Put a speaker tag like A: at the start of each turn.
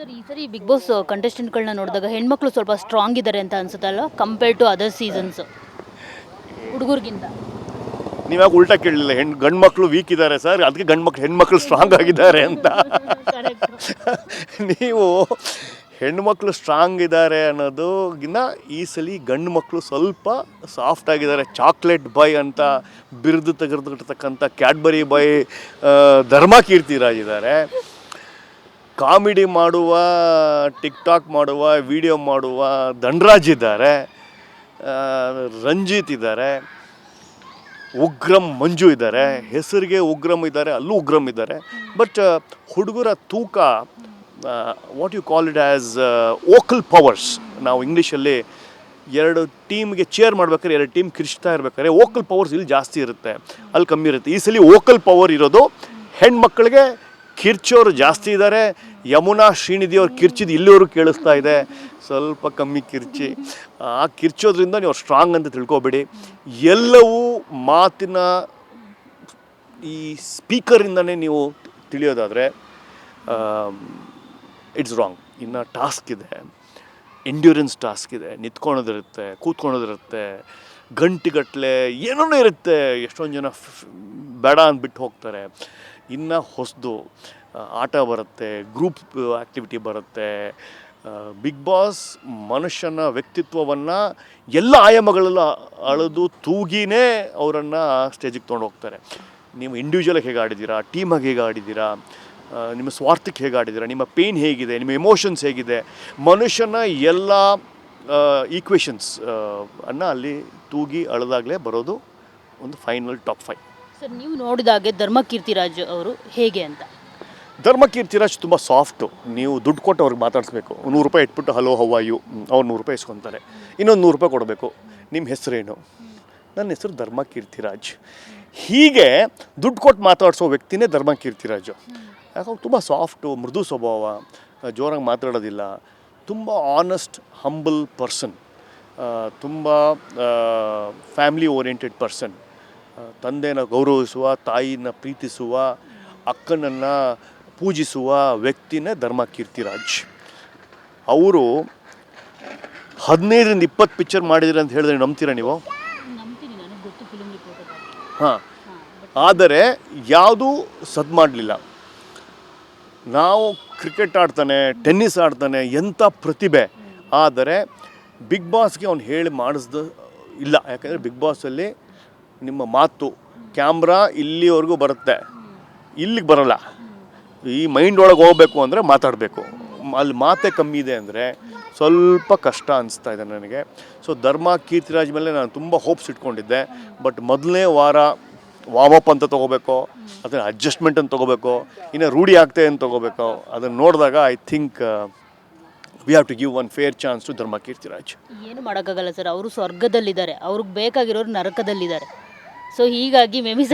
A: Sir ಈ ಸರಿ big boss ಕಂಟೆಸ್ಟೆಂಟ್ಗಳನ್ನ ನೋಡಿದಾಗ ಹೆಣ್ಮಕ್ಳು ಸ್ವಲ್ಪ ಸ್ಟ್ರಾಂಗ್ ಇದ್ದಾರೆ ಅಂತ ಅನ್ಸುತ್ತಲ್ಲ ಕಂಪೇರ್ ಟು ಅದರ್ ಸೀಸನ್ಸ್ ಹುಡುಗರಿಗಿಂತ.
B: ನೀವಾಗ ಉಲ್ಟಾ ಕೇಳಲಿಲ್ಲ ಹೆಣ್ಣು ಗಂಡು ಮಕ್ಕಳು ವೀಕ್ ಇದ್ದಾರೆ ಸರ್ ಅದಕ್ಕೆ ಗಂಡು ಮಕ್ಳು ಹೆಣ್ಮಕ್ಳು ಸ್ಟ್ರಾಂಗ್ ಆಗಿದ್ದಾರೆ ಅಂತ. ನೀವು ಹೆಣ್ಮಕ್ಳು ಸ್ಟ್ರಾಂಗ್ ಇದ್ದಾರೆ ಅನ್ನೋದುಗಿನ್ನ ಈ ಸಲ ಗಂಡು ಮಕ್ಕಳು ಸ್ವಲ್ಪ ಸಾಫ್ಟ್ ಆಗಿದ್ದಾರೆ. ಚಾಕ್ಲೇಟ್ ಬಾಯ್ ಅಂತ ಬಿರುದು ತೆಗೆದುಕಿರ್ತಕ್ಕಂಥ ಕ್ಯಾಡ್ಬರಿ ಬಾಯ್ ಧರ್ಮ ಕೀರ್ತಿರಾಜ್ ಇದ್ದಾರೆ ಕಾಮಿಡಿ ಮಾಡುವ ಟಿಕ್ ಟಾಕ್ ಮಾಡುವ, ವಿಡಿಯೋ ಮಾಡುವ ಧನ್ರಾಜ್ ಇದ್ದಾರೆ ರಂಜಿತ್ ಇದ್ದಾರೆ, ಉಗ್ರಂ ಮಂಜು ಇದ್ದಾರೆ, ಹೆಸರಿಗೆ ಉಗ್ರಂ ಇದ್ದಾರೆ, ಅಲ್ಲೂ ಉಗ್ರಂ ಇದ್ದಾರೆ. ಬಟ್ ಹುಡುಗರ ತೂಕ what you call it as vocal powers ನಾವು ಇಂಗ್ಲೀಷಲ್ಲಿ ಎರಡು ಟೀಮ್ಗೆ ಚೇರ್ ಮಾಡ್ಬೇಕಾದ್ರೆ ಎರಡು ಟೀಮ್ ಕಿರಿಸ್ತಾ ಇರ್ಬೇಕಾದ್ರೆ ವೋಕಲ್ ಪವರ್ಸ್ ಇಲ್ಲಿ ಜಾಸ್ತಿ ಇರುತ್ತೆ. ಅಲ್ಲಿ ಕಮ್ಮಿ ಇರುತ್ತೆ. ಈ ಸಲ ವೋಕಲ್ ಪವರ್ ಇರೋದು ಹೆಣ್ಮಕ್ಳಿಗೆ ಕಿರ್ಚೋರು ಜಾಸ್ತಿ ಇದ್ದಾರೆ. ಯಮುನಾ ಶ್ರೀನಿಧಿ ಅವ್ರು ಕಿರ್ಚಿದ್ದು ಇಲ್ಲಿವರು ಕೇಳಿಸ್ತಾ ಇದೆ. ಸ್ವಲ್ಪ ಕಮ್ಮಿ ಕಿರ್ಚಿ. ಆ ಕಿರ್ಚೋದ್ರಿಂದ ನೀವು ಸ್ಟ್ರಾಂಗ್ ಅಂತ ತಿಳ್ಕೊಬೇಡಿ. ಎಲ್ಲವೂ ಮಾತಿನ ಈ ಸ್ಪೀಕರಿಂದನೇ ನೀವು ತಿಳಿಯೋದಾದರೆ ಇಟ್ಸ್ ರಾಂಗ್ ಇನ್ನು ಟಾಸ್ಕ್ ಇದೆ. ಎಂಡ್ಯೂರೆನ್ಸ್ ಟಾಸ್ಕ್ ಇದೆ. ನಿಂತ್ಕೊಳೋದಿರುತ್ತೆ, ಕೂತ್ಕೊಳೋದಿರುತ್ತೆ ಗಂಟೆಗಟ್ಟಲೆ ಏನೋ ಇರುತ್ತೆ. ಎಷ್ಟೊಂದು ಜನ ಬೇಡ ಅಂದ್ಬಿಟ್ಟು ಹೋಗ್ತಾರೆ. ಇನ್ನು ಹೊಸದು ಆಟ ಬರುತ್ತೆ ಗ್ರೂಪ್ ಆ್ಯಕ್ಟಿವಿಟಿ ಬರುತ್ತೆ. ಬಿಗ್ ಬಾಸ್ ಮನುಷ್ಯನ ವ್ಯಕ್ತಿತ್ವವನ್ನು ಎಲ್ಲ ಆಯಾಮಗಳೆಲ್ಲ ಅಳೆದು ತೂಗಿನೇ ಅವರನ್ನು ಸ್ಟೇಜಿಗೆ ತೊಗೊಂಡು ಹೋಗ್ತಾರೆ. ನೀವು ಇಂಡಿವಿಜುವಲಾಗಿ ಹೇಗೆ ಆಡಿದ್ದೀರಾ ಟೀಮಾಗಿ ಹೇಗೆ ಆಡಿದ್ದೀರಾ ನಿಮ್ಮ ಸ್ವಾರ್ಥಕ್ಕೆ ಹೇಗೆ ಆಡಿದ್ದೀರಾ ನಿಮ್ಮ ಪೇನ್ ಹೇಗಿದೆ? ನಿಮ್ಮ ಎಮೋಷನ್ಸ್ ಹೇಗಿದೆ? ಮನುಷ್ಯನ ಎಲ್ಲ ಈಕ್ವೇಷನ್ಸ್ ಅನ್ನು ಅಲ್ಲಿ ತೂಗಿ ಅಳದಾಗಲೇ ಬರೋದು ಒಂದು ಫೈನಲ್ ಟಾಪ್ ಫೈವ್
A: ಸರ್, ನೀವು ನೋಡಿದಾಗೆ ಧರ್ಮ ಕೀರ್ತಿರಾಜ್ ಅವರು ಹೇಗೆ ಅಂತ?
B: ಧರ್ಮಕೀರ್ತಿರಾಜ್ ತುಂಬ ಸಾಫ್ಟು. ನೀವು ದುಡ್ಡು ಕೊಟ್ಟು ಅವ್ರಿಗೆ ಮಾತಾಡಿಸ್ಬೇಕು. ನೂರು ರೂಪಾಯಿ ಇಟ್ಬಿಟ್ಟು, ಹಲೋ ಹವಾಯು ಅವ್ರು ನೂರು ರೂಪಾಯಿ ಇಸ್ಕೊತಾರೆ. ಇನ್ನೊಂದು ನೂರು ರೂಪಾಯಿ ಕೊಡಬೇಕು. ನಿಮ್ಮ ಹೆಸರೇನು? ನನ್ನ ಹೆಸರು ಧರ್ಮಕೀರ್ತಿರಾಜ್ ಹೀಗೆ ದುಡ್ಡು ಕೊಟ್ಟು ಮಾತಾಡಿಸೋ ವ್ಯಕ್ತಿನೇ ಧರ್ಮ ಕೀರ್ತಿರಾಜು ಯಾಕಂದ್ರೆ ತುಂಬ ಸಾಫ್ಟು, ಮೃದು ಸ್ವಭಾವ, ಜೋರಾಗಿ ಮಾತಾಡೋದಿಲ್ಲ. ತುಂಬ ಆನೆಸ್ಟ್ ಹಂಬಲ್ ಪರ್ಸನ್ ತುಂಬ ಫ್ಯಾಮ್ಲಿ ಓರಿಯೆಂಟೆಡ್ ಪರ್ಸನ್ ತಂದೆನ ಗೌರವಿಸುವ ತಾಯಿನ ಪ್ರೀತಿಸುವ ಅಕ್ಕನನ್ನು ಪೂಜಿಸುವ ವ್ಯಕ್ತಿನೇ ಧರ್ಮ ಕೀರ್ತಿರಾಜ್ ಅವರು ಹದಿನೈದರಿಂದ ಇಪ್ಪತ್ತು ಪಿಕ್ಚರ್ ಮಾಡಿದ್ರೆ ಅಂತ ಹೇಳಿದ್ರೆ ನಂಬ್ತೀರಾ ನೀವು? ಹಾಂ. ಆದರೆ ಯಾವುದೂ ಸದ್ ಮಾಡಲಿಲ್ಲ. ನಾವು ಕ್ರಿಕೆಟ್ ಆಡ್ತಾನೆ ಟೆನ್ನಿಸ್ ಆಡ್ತಾನೆ ಎಂಥ ಪ್ರತಿಭೆ. ಆದರೆ ಬಿಗ್ ಬಾಸ್ಗೆ ಅವ್ನು ಹೇಳಿ ಮಾಡಿಸ್ದು ಇಲ್ಲ. ಯಾಕಂದರೆ ಬಿಗ್ ಬಾಸಲ್ಲಿ ನಿಮ್ಮ ಮಾತು ಕ್ಯಾಮ್ರಾ ಇಲ್ಲಿವರೆಗೂ ಬರುತ್ತೆ. ಇಲ್ಲಿಗೆ ಬರಲ್ಲ. ಈ ಮೈಂಡ್ ಒಳಗೆ ಹೋಗ್ಬೇಕು ಅಂದರೆ ಮಾತಾಡಬೇಕು. ಅಲ್ಲಿ ಮಾತೇ ಕಮ್ಮಿ ಇದೆ ಅಂದರೆ ಸ್ವಲ್ಪ ಕಷ್ಟ ಅನಿಸ್ತಾ ಇದೆ ನನಗೆ. ಸೊ ಧರ್ಮ, ಕೀರ್ತಿರಾಜ್ ಮೇಲೆ ನಾನು ತುಂಬ ಹೋಪ್ಸ್ ಇಟ್ಕೊಂಡಿದ್ದೆ. ಬಟ್ ಮೊದಲನೇ ವಾರ ವಾಮಪ್ ಅಂತ ತೊಗೋಬೇಕು, ಅದನ್ನು ಅಡ್ಜಸ್ಟ್ಮೆಂಟ್ ಅಂತ ತೊಗೋಬೇಕು, ಇನ್ನು ರೂಢಿ ಆಗ್ತದೆ ಅಂತ ತೊಗೋಬೇಕು. ಅದನ್ನು ನೋಡಿದಾಗ I think we have to give one fair chance to Dharma Keerthiraj
A: ಏನು ಮಾಡೋಕ್ಕಾಗಲ್ಲ ಸರ್, ಅವರು ಸ್ವರ್ಗದಲ್ಲಿದ್ದಾರೆ. ಅವ್ರಿಗೆ ಬೇಕಾಗಿರೋರು ನರಕದಲ್ಲಿದ್ದಾರೆ. ಸೊ ಹೀಗಾಗಿ ಮೇಬಿ